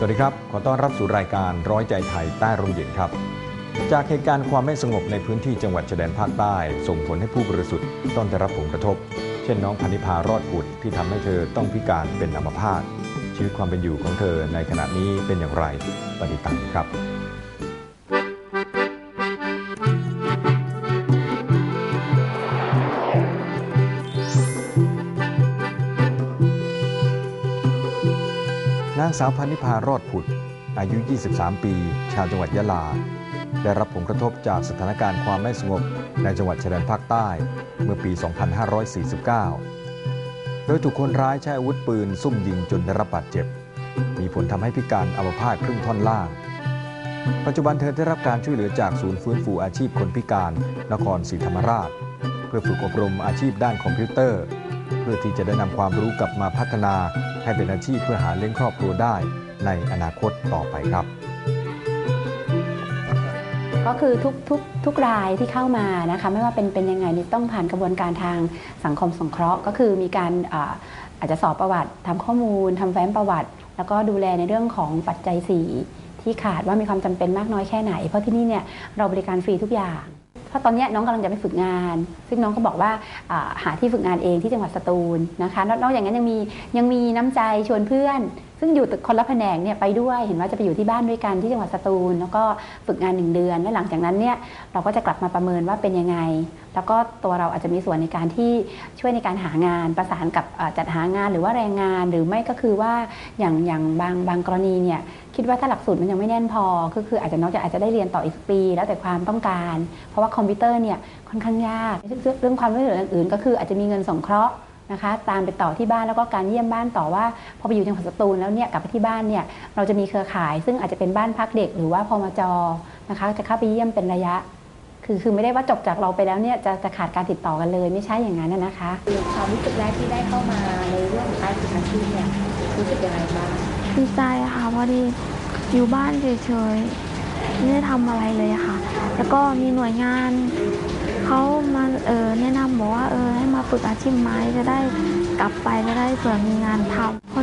สวัสดีครับ ขอต้อนรับสู่รายการร้อยใจไทยใต้ร่มเย็นครับ จากเหตุการณ์ความไม่สงบในพื้นที่จังหวัดชายแดนภาคใต้ ส่งผลให้ผู้บริสุทธิ์ต้องได้รับผลกระทบ เช่นน้องพันิพารอดบุดที่ทำให้เธอต้องพิการเป็นอัมพาตชีวิตความเป็นอยู่ของเธอในขณะนี้เป็นอย่างไรปฏิตังครับ นางสาวพันนิพารอดผุด อายุ 23 ปี ชาวจังหวัดยะลา ได้รับผลกระทบจากสถานการณ์ความไม่สงบในจังหวัดชายแดนภาคใต้ เมื่อปี 2549 โดยถูกคนร้ายใช้อาวุธปืนซุ่มยิงจนได้รับบาดเจ็บ มีผลทำให้พิการอัมพาตครึ่งท่อนล่าง ปัจจุบันเธอได้รับการช่วยเหลือจากศูนย์ฟื้นฟูอาชีพคนพิการ นครศรีธรรมราช เพื่อฝึกอบรมอาชีพด้านคอมพิวเตอร์ เพื่อที่จะได้นำความรู้กลับมาพัฒนาให้เป็นอาชีพเพื่อหาเลี้ยงครอบครัวได้ในอนาคตต่อไปครับ ก็คือทุกทุกทุกรายที่เข้ามานะคะไม่ว่าเป็นเป็นยังไงนี่ต้องผ่านกระบวนการทางสังคมสงเคราะห์ ก็คือมีการอาจจะสอบประวัติทำข้อมูลทำแฟ้มประวัติ แล้วก็ดูแลในเรื่องของปัจจัย4ที่ขาดว่ามีความจำเป็นมากน้อยแค่ไหน เพราะที่นี่เนี่ยเราบริการฟรีทุกอย่าง เพราะตอนนี้น้องกำลังจะไปฝึกงาน ซึ่งน้องก็บอกว่าหาที่ฝึกงานเองที่จังหวัดสตูลนะคะนอกจากนั้นยังมียังมีน้ำใจชวนเพื่อน ซึ่งอยู่ตึกคนละแผนกเนี่ยไปด้วยเห็นว่าจะไปอยู่ที่บ้านด้วยกันที่จังหวัดสตูล แล้วก็ฝึกงานหนึ่งเดือน และหลังจากนั้นเนี่ยเราก็จะกลับมาประเมินว่าเป็นยังไง แล้วก็ตัวเราอาจจะมีส่วนในการที่ช่วยในการหางานประสานกับจัดหางานหรือว่าแรงงานหรือไม่ก็คือว่าอย่างอย่างบางบางกรณีเนี่ย คิดว่าถ้าหลักสูตรมันยังไม่แน่นพอก็คืออาจจะน้องจะอาจจะได้เรียนต่ออีกปี แล้วแต่ความต้องการ เพราะว่าคอมพิวเตอร์เนี่ยค่อนข้างยากเรื่องความช่วยเหลืออื่นก็คืออาจจะมีเงินสงเคราะห์นะคะตามไปต่อที่บ้านแล้วก็การเยี่ยมบ้านต่อว่าพอไปอยู่จังหวัดสตูลแล้วเนี่ยกลับไปที่บ้านเนี่ยเราจะมีเครือข่าย ซึ่งอาจจะเป็นบ้านพักเด็กหรือว่าพมจนะคะจะเข้าไปเยี่ยมเป็นระยะ คือคือไม่ได้ว่าจบจากเราไปแล้วเนี่ยจะจะขาดการติดต่อกันเลย ไม่ใช่อย่างนั้นนะนะคะความรู้สึกแรกที่ได้เข้ามาในเรื่องของการฝึกอาชีพเนี่ยรู้สึกยังไงบ้าง ดีใจอะค่ะพอดีอยู่บ้านเฉยๆไม่ได้ทำอะไรเลยค่ะ แล้วก็มีหน่วยงานเขามาเออแนะนำบอกว่าเออให้มาฝึกอาชีพไม้จะได้กลับไปจะได้เผื่อมีงานทำ